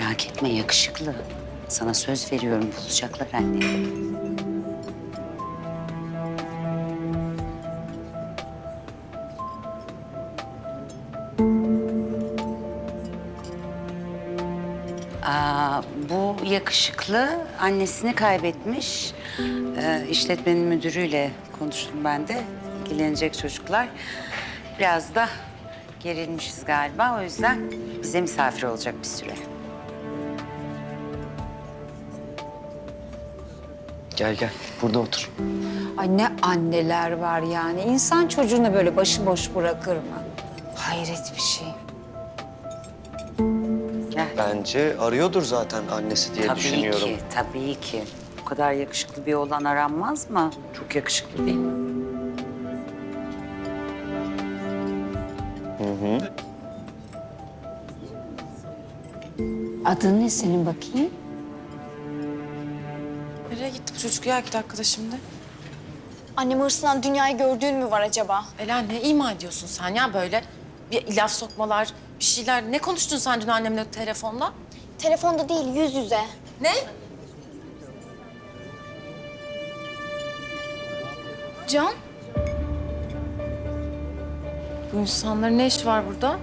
Merak etme yakışıklı. Sana söz veriyorum bulacaklar anne. Aa, bu yakışıklı annesini kaybetmiş. Ee, işletmenin müdürüyle konuştum ben de. İlgilenecek çocuklar. Biraz da gerilmişiz galiba. O yüzden bize misafir olacak bir süre. Gel gel burada otur. Ay ne anneler var yani. İnsan çocuğunu böyle başıboş bırakır mı? Hayret bir şey. Gel. Bence arıyordur zaten annesi diye Tabii düşünüyorum. ki, tabii ki. Bu kadar yakışıklı bir oğlan aranmaz mı? Çok yakışıklı değil mi? Adın ne senin bakayım? Gitti bu çocuk ya iki dakikada şimdi? Annem hırsından dünyayı gördüğün mü var acaba? Ela ne ima ediyorsun sen ya böyle? Bir laf sokmalar, bir şeyler. Ne konuştun sen dün annemle telefonda? Telefonda değil, yüz yüze. Ne? Can, Bu insanların ne işi var burada?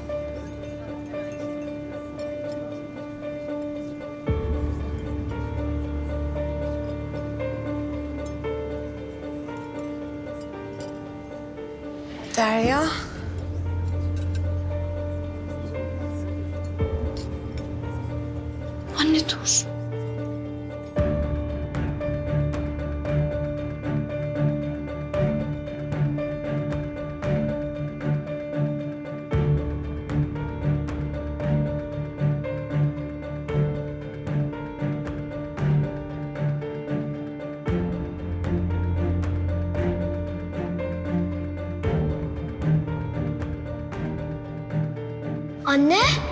Derya. anne dur. Anne?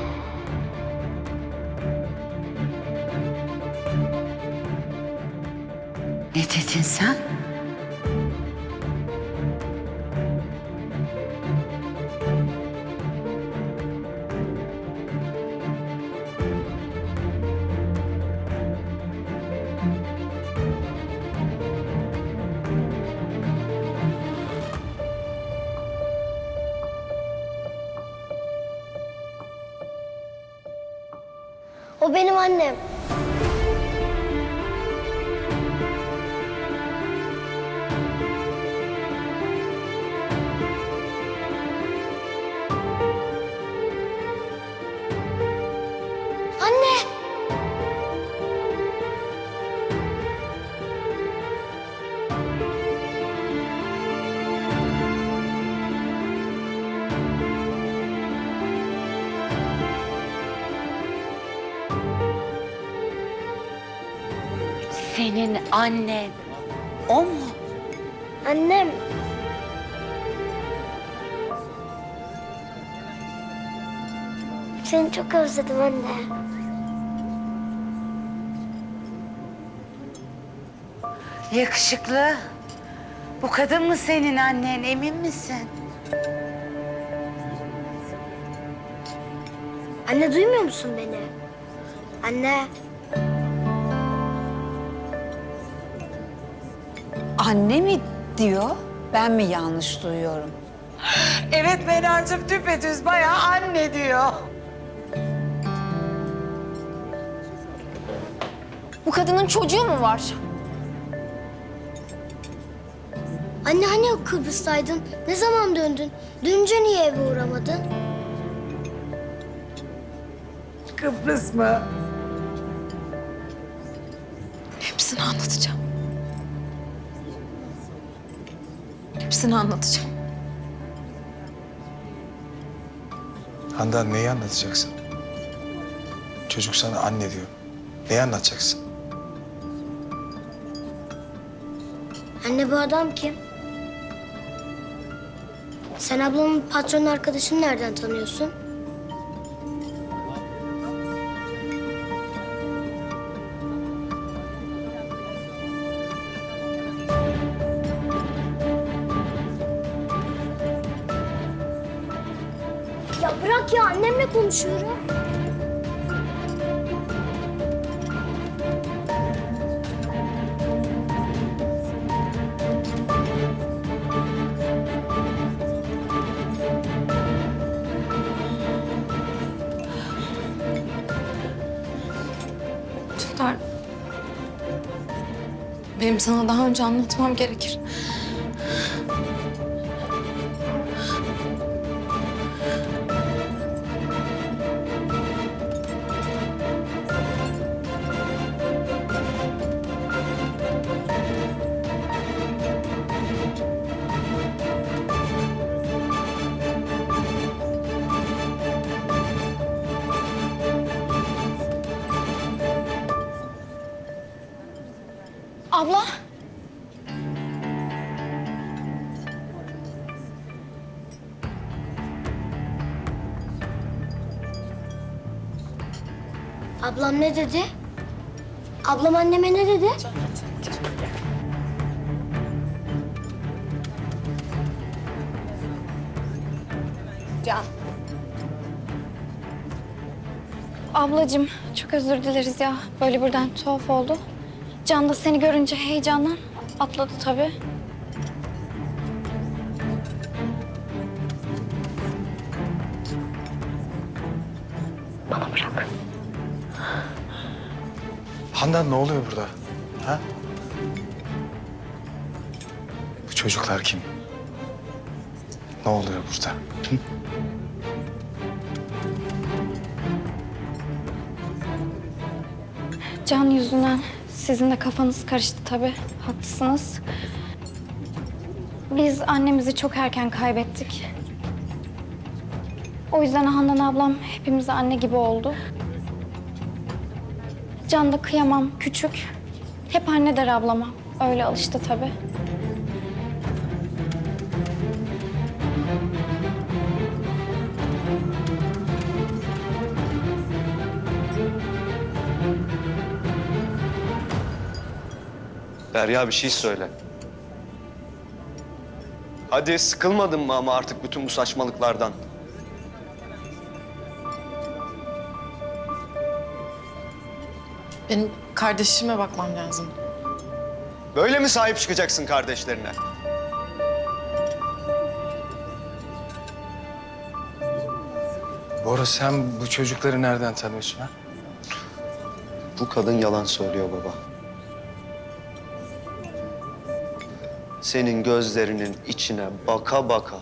O benim annem. Senin annen o mu? Annem. Seni çok özledim anne. Yakışıklı. Bu kadın mı senin annen emin misin? Anne duymuyor musun beni? Anne. Anne mi diyor? Ben mi yanlış duyuyorum? Evet Menancığım düpedüz bayağı anne diyor. Bu kadının çocuğu mu var? Anne hani Kıbrıs'taydın? Ne zaman döndün? Dönünce niye eve uğramadın? Kıbrıs mı? Hepsini anlatacağım. Hepsini anlatacağım. Handan neyi anlatacaksın? Çocuk sana anne diyor. Neyi anlatacaksın? Anne bu adam kim? Sen ablamın patron arkadaşını nereden tanıyorsun? bak ya annemle konuşuyorum. Tutar. Benim sana daha önce anlatmam gerekir. Abla. Ablam ne dedi? Ablam anneme ne dedi? Ablacığım çok özür dileriz ya. Böyle birden tuhaf oldu. Can da seni görünce heyecandan atladı tabii. Handan ne oluyor burada? Ha? Bu çocuklar kim? Ne oluyor burada? Hı? Can yüzünden sizin de kafanız karıştı tabii. Haklısınız. Biz annemizi çok erken kaybettik. O yüzden Handan ablam hepimize anne gibi oldu. Can da kıyamam, küçük. Hep anne der ablama. Öyle alıştı tabii. Derya bir şey söyle. Hadi sıkılmadın mı ama artık bütün bu saçmalıklardan? Benim kardeşime bakmam lazım. Böyle mi sahip çıkacaksın kardeşlerine? Bora sen bu çocukları nereden tanıyorsun ha? Bu kadın yalan söylüyor baba. Senin gözlerinin içine baka baka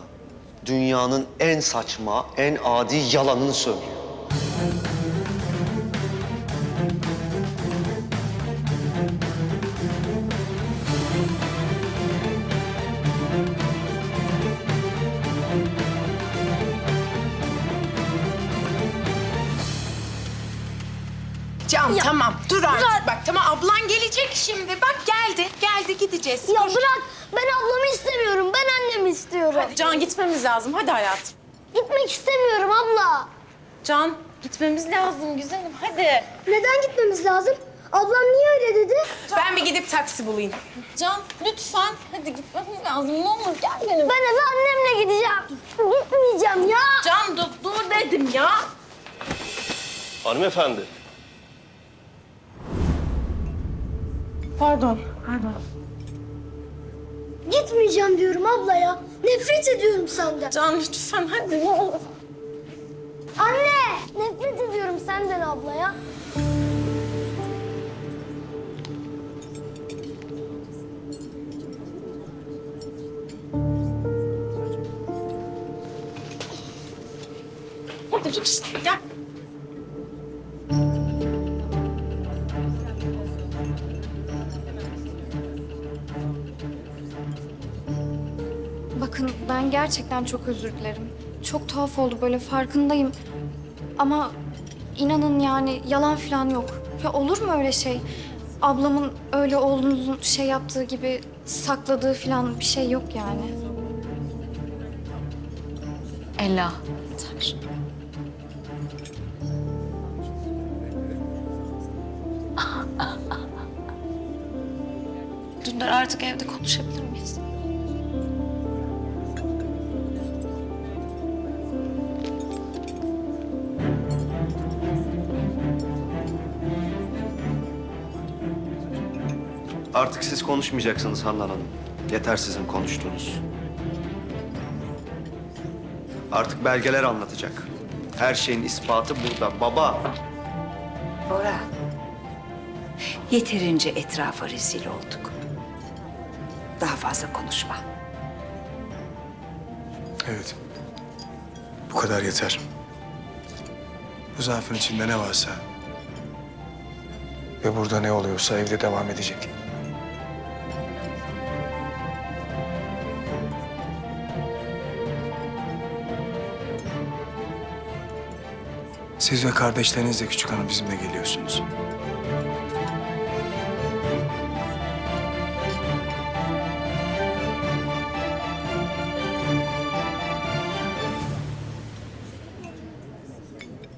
dünyanın en saçma, en adi yalanını söylüyor. Can tamam dur artık bak tamam ablan gelecek şimdi bak geldi geldi gideceğiz. Ya Dur. bırak. Ben ablamı istemiyorum. Ben annemi istiyorum. Can gitmemiz lazım. Hadi hayatım. Gitmek istemiyorum abla. Can gitmemiz lazım güzelim. Hadi. Neden gitmemiz lazım? Ablam niye öyle dedi? Ben bir gidip taksi bulayım. Can lütfen. Hadi gitmemiz lazım. Ne olur gel benim. Ben eve annemle gideceğim. Gitmeyeceğim ya. Can dur, dur dedim ya. Hanımefendi. Pardon, pardon. Gitmeyeceğim diyorum abla ya. Nefret ediyorum senden. Can lütfen hadi ne olur. Anne! Nefret ediyorum senden abla ya. Hadi lütfen gel. Ben gerçekten çok özür dilerim. Çok tuhaf oldu böyle farkındayım. Ama inanın yani yalan falan yok. Ya olur mu öyle şey? Ablamın öyle oğlunuzun şey yaptığı gibi sakladığı falan bir şey yok yani. Ella. Dündar artık evde konuşabilir miyiz? Artık siz konuşmayacaksınız Handan Hanım. Yeter sizin konuştuğunuz. Artık belgeler anlatacak. Her şeyin ispatı burada. Baba, Bora. Yeterince etrafa rezil olduk. Daha fazla konuşma. Evet. Bu kadar yeter. Bu zarfın içinde ne varsa ve burada ne oluyorsa evde devam edecek. Siz ve kardeşleriniz de küçük hanım bizimle geliyorsunuz.